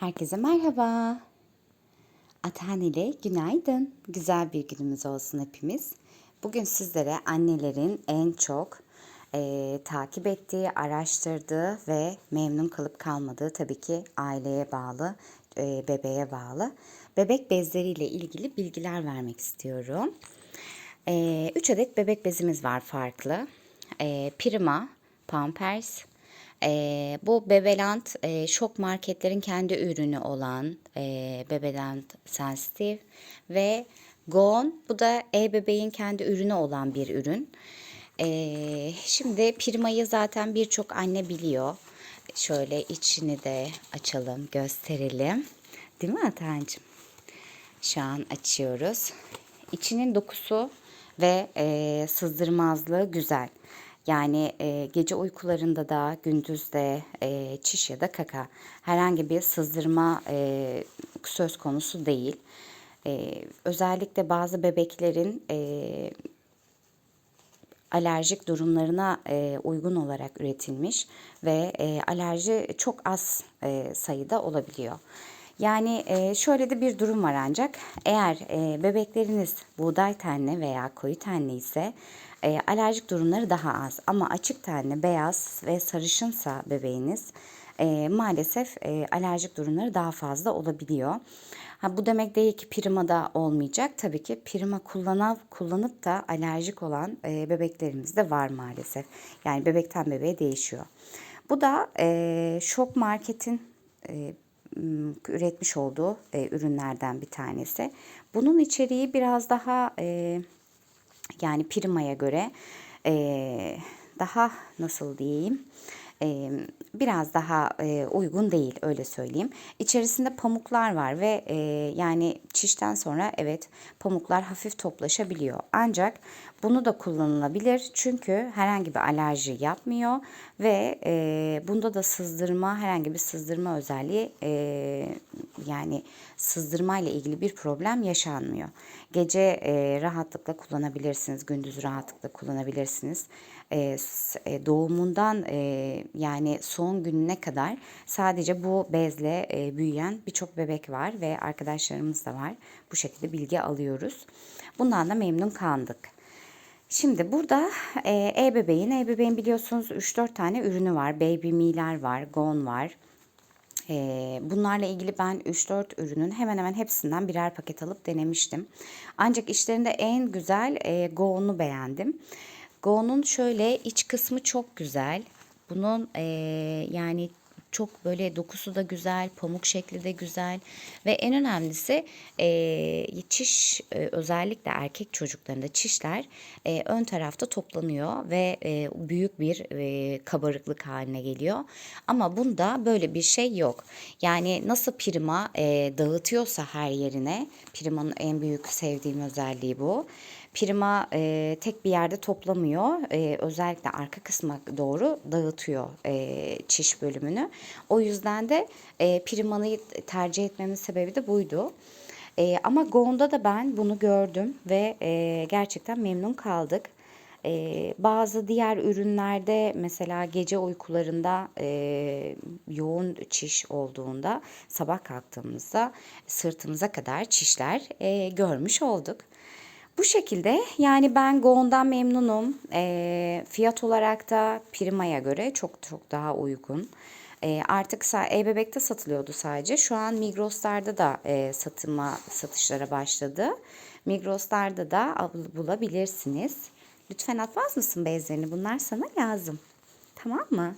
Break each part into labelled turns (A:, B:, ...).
A: Herkese merhaba. Atan ile günaydın. Güzel bir günümüz olsun hepimiz. Bugün sizlere annelerin en çok eee, takip ettiği, araştırdığı ve memnun kalıp kalmadığı tabii ki aileye bağlı, eee, bebeğe bağlı bebek bezleriyle ilgili bilgiler vermek istiyorum. 3 adet bebek bezimiz var farklı. Eee, Prima, Pampers, eee, bu Bebeland eee, şok marketlerin kendi ürünü olan eee Bebeland Sensitive ve Gone bu da e-bebeğin kendi ürünü olan bir ürün. Eee, şimdi Prima'yı zaten birçok anne biliyor. Şöyle içini de açalım, gösterelim. Değil mi Atancığım? Şu an açıyoruz. İçinin dokusu ve e, sızdırmazlığı güzel. Yani e, gece uykularında da gündüz de e, çiş ya da kaka herhangi bir sızdırma e, söz konusu değil. E, özellikle bazı bebeklerin e, alerjik durumlarına e, uygun olarak üretilmiş ve e, alerji çok az e, sayıda olabiliyor. Yani e, şöyle de bir durum var ancak eğer e, bebekleriniz buğday tenli veya koyu tenli ise e, alerjik durumları daha az ama açık tenli, beyaz ve sarışınsa bebeğiniz maalesef alerjik durumları daha fazla olabiliyor. Ha, bu demek değil ki primada olmayacak. Tabii ki prima kullanıp, kullanıp da alerjik olan bebeklerimiz de var maalesef. Yani bebekten bebeğe değişiyor. Bu da e, Şok Market'in üretmiş olduğu e, ürünlerden bir tanesi. Bunun içeriği biraz daha e, yani primaya göre e, daha nasıl diyeyim e, biraz daha e, uygun değil öyle söyleyeyim. İçerisinde pamuklar var ve e, yani çişten sonra evet pamuklar hafif toplaşabiliyor. Ancak bunu da kullanılabilir çünkü herhangi bir alerji yapmıyor ve e, bunda da sızdırma herhangi bir sızdırma özelliği e, yani sızdırma ile ilgili bir problem yaşanmıyor. Gece e, rahatlıkla kullanabilirsiniz, gündüz rahatlıkla kullanabilirsiniz. E, e, doğumundan e, yani son gününe kadar sadece bu bezle e, büyüyen birçok bebek var ve arkadaşlarımız da var. Bu şekilde bilgi alıyoruz. Bundan da memnun kaldık. Şimdi burada e, e-bebeğin, e-bebeğin biliyorsunuz 3-4 tane ürünü var. Baby Me'ler var, Gone var. E, bunlarla ilgili ben 3-4 ürünün hemen hemen hepsinden birer paket alıp denemiştim. Ancak işlerinde en güzel e, Gone'u beğendim. Go'nun şöyle iç kısmı çok güzel. Bunun e, yani çok böyle dokusu da güzel, pamuk şekli de güzel ve en önemlisi e, çiş e, özellikle erkek çocuklarında çişler e, ön tarafta toplanıyor ve e, büyük bir e, kabarıklık haline geliyor. Ama bunda böyle bir şey yok. Yani nasıl prima e, dağıtıyorsa her yerine, primanın en büyük sevdiğim özelliği bu. Prima e, tek bir yerde toplamıyor. E, özellikle arka kısma doğru dağıtıyor e, çiş bölümünü. O yüzden de e, Prima'yı tercih etmemin sebebi de buydu. E, ama Go'nda da ben bunu gördüm ve e, gerçekten memnun kaldık. Ee, bazı diğer ürünlerde mesela gece uykularında e, yoğun çiş olduğunda sabah kalktığımızda sırtımıza kadar çişler e, görmüş olduk. Bu şekilde yani ben Go'ndan memnunum. E, fiyat olarak da Prima'ya göre çok çok daha uygun. E, artık e-bebekte satılıyordu sadece. Şu an Migros'larda da e, satıma satışlara başladı. Migros'larda da bulabilirsiniz. Lütfen atmaz mısın bezlerini? Bunlar sana lazım. Tamam mı?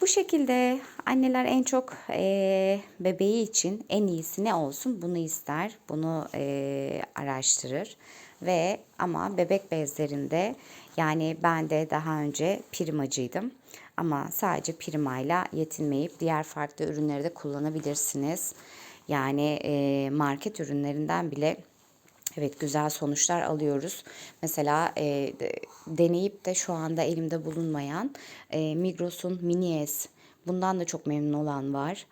A: Bu şekilde anneler en çok e, bebeği için en iyisi ne olsun bunu ister, bunu e, araştırır ve ama bebek bezlerinde yani ben de daha önce primacıydım ama sadece primayla yetinmeyip diğer farklı ürünleri de kullanabilirsiniz. Yani e, market ürünlerinden bile Evet güzel sonuçlar alıyoruz. Mesela e, deneyip de şu anda elimde bulunmayan e, Migros'un Mini S bundan da çok memnun olan var.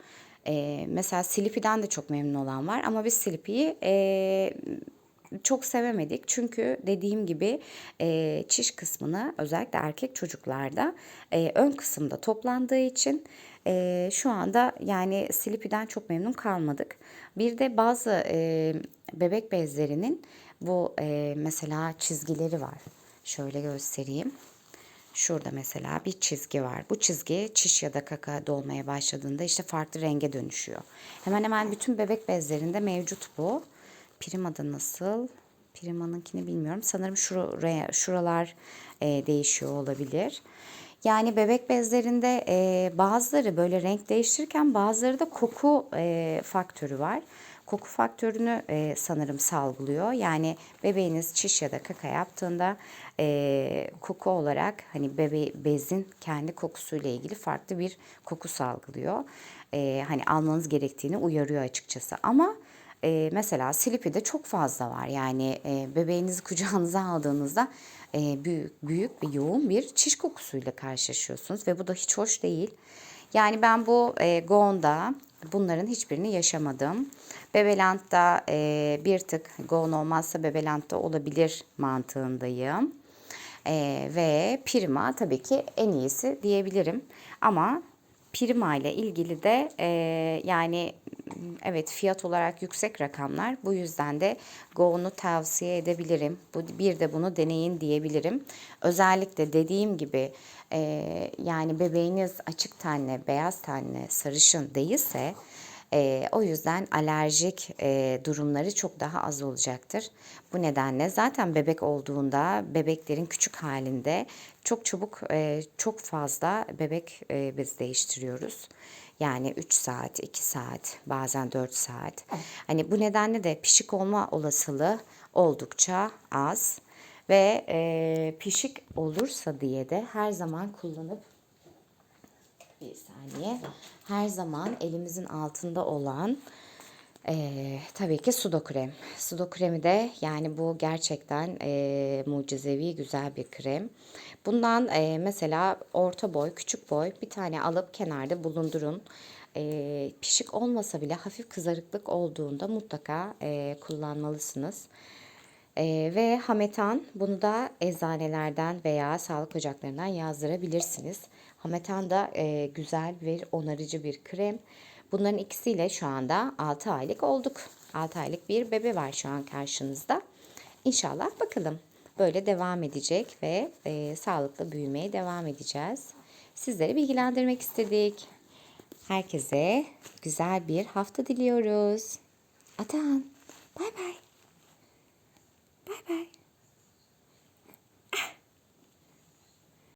A: E, mesela Slippy'den de çok memnun olan var ama biz Slippy'yi e, çok sevemedik. Çünkü dediğim gibi e, çiş kısmını özellikle erkek çocuklarda e, ön kısımda toplandığı için e, şu anda yani Sleepy'den çok memnun kalmadık. Bir de bazı e, bebek bezlerinin bu e, mesela çizgileri var. Şöyle göstereyim. Şurada mesela bir çizgi var. Bu çizgi çiş ya da kaka dolmaya başladığında işte farklı renge dönüşüyor. Hemen hemen bütün bebek bezlerinde mevcut bu. Prima'da nasıl? Prima'nınkini bilmiyorum. Sanırım şuraya, şuralar e, değişiyor olabilir. Yani bebek bezlerinde e, bazıları böyle renk değiştirirken bazıları da koku e, faktörü var. Koku faktörünü e, sanırım salgılıyor. Yani bebeğiniz çiş ya da kaka yaptığında e, koku olarak hani bebe bezin kendi kokusuyla ilgili farklı bir koku salgılıyor. E, hani almanız gerektiğini uyarıyor açıkçası. Ama e, mesela Sleepy'de çok fazla var. Yani e, bebeğinizi kucağınıza aldığınızda e, büyük, büyük bir yoğun bir çiş kokusuyla karşılaşıyorsunuz ve bu da hiç hoş değil. Yani ben bu e, Goon'da bunların hiçbirini yaşamadım. Bebeland'da e, bir tık Goon olmazsa Bebeland'da olabilir mantığındayım. E, ve Prima tabii ki en iyisi diyebilirim. Ama Prima ile ilgili de e, yani evet fiyat olarak yüksek rakamlar. Bu yüzden de Go'nu tavsiye edebilirim. Bu bir de bunu deneyin diyebilirim. Özellikle dediğim gibi e, yani bebeğiniz açık tenli, beyaz tenli, sarışın değilse e, o yüzden alerjik e, durumları çok daha az olacaktır. Bu nedenle zaten bebek olduğunda bebeklerin küçük halinde çok çabuk e, çok fazla bebek e, bez değiştiriyoruz. Yani 3 saat, 2 saat, bazen 4 saat. Hani bu nedenle de pişik olma olasılığı oldukça az. Ve e, pişik olursa diye de her zaman kullanıp bir saniye her zaman elimizin altında olan ee, tabii ki sudo krem. Sudo kremi de yani bu gerçekten e, mucizevi güzel bir krem. Bundan e, mesela orta boy, küçük boy bir tane alıp kenarda bulundurun. E, pişik olmasa bile hafif kızarıklık olduğunda mutlaka e, kullanmalısınız. E, ve hametan bunu da eczanelerden veya sağlık ocaklarından yazdırabilirsiniz. Hametan da e, güzel bir onarıcı bir krem. Bunların ikisiyle şu anda 6 aylık olduk. 6 aylık bir bebe var şu an karşınızda. İnşallah bakalım böyle devam edecek ve e, sağlıklı büyümeye devam edeceğiz. Sizleri bilgilendirmek istedik. Herkese güzel bir hafta diliyoruz. Atan, bay bay. Bay bay.